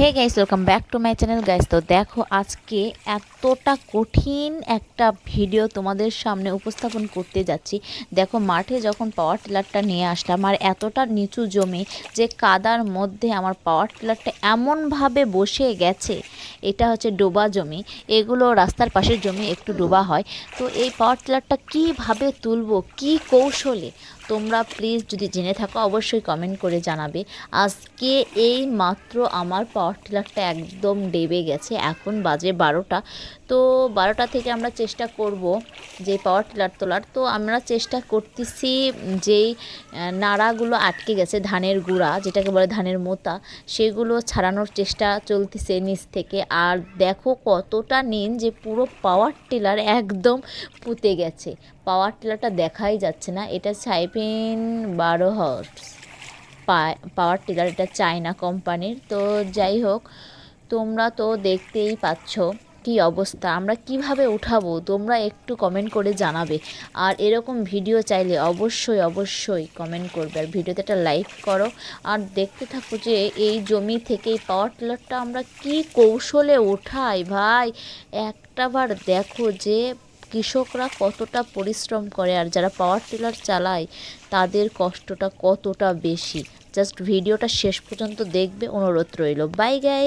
Hey guys welcome back to my channel guys তো দেখো, আজকে এতটা কঠিন একটা ভিডিও তোমাদের সামনে উপস্থাপন করতে যাচ্ছি। দেখো, মাঠে যখন পাওয়ার টিলারটা নিয়ে আসলাম, আর এতটা নিচু জমি যে কাদার মধ্যে আমার পাওয়ার টিলারটা এমনভাবে বসে গেছে, এটা হচ্ছে ডোবা জমি। এগুলো রাস্তার পাশের জমি, একটু ডোবা হয়। তো এই পাওয়ার টিলারটা কীভাবে তুলবো, কী কৌশলে? তোমরা প্লিজ যদি জেনে থাকো, অবশ্যই কমেন্ট করে জানাবে। আজকে এই মাত্র আমার পাওয়ার টিলারটা একদম ডেবে গেছে। এখন বাজে বারোটা। তো বারোটা থেকে আমরা চেষ্টা করব যে পাওয়ার টিলার তোলার। তো আমরা চেষ্টা করতেছি যেই নাড়াগুলো আটকে গেছে, ধানের গুঁড়া, যেটাকে বলে ধানের মোতা, সেগুলো ছাড়ানোর চেষ্টা চলতেছে নিচ থেকে। আর দেখো কতটা নিন যে পুরো পাওয়ার টিলার একদম পুঁতে গেছে। পাওয়ার টিলারটা দেখাই যাচ্ছে না। এটা সাইপিন বারো হর্স পাওয়ার টিলার এটা চায়না কোম্পানির। তো যাই হোক, তোমরা তো দেখতেই পাচ্ছ কি অবস্থা। আমরা কীভাবে উঠাবো? তোমরা একটু কমেন্ট করে জানাবে। আর এরকম ভিডিও চাইলে অবশ্যই অবশ্যই কমেন্ট করবে। আর ভিডিওতে একটা লাইক করো। আর দেখতে থাকো যে এই জমি থেকে এই পাওয়ার টিলারটা আমরা কি কৌশলে উঠাই। ভাই একটাবার দেখো যে কৃষকরা কতটা পরিশ্রম করে আর যারা পাওয়ার টিলার চালায়, তাদের কষ্টটা কতটা বেশি? জাস্ট ভিডিওটা শেষ পর্যন্ত দেখবে, অনুরোধ রইল। বাই গাই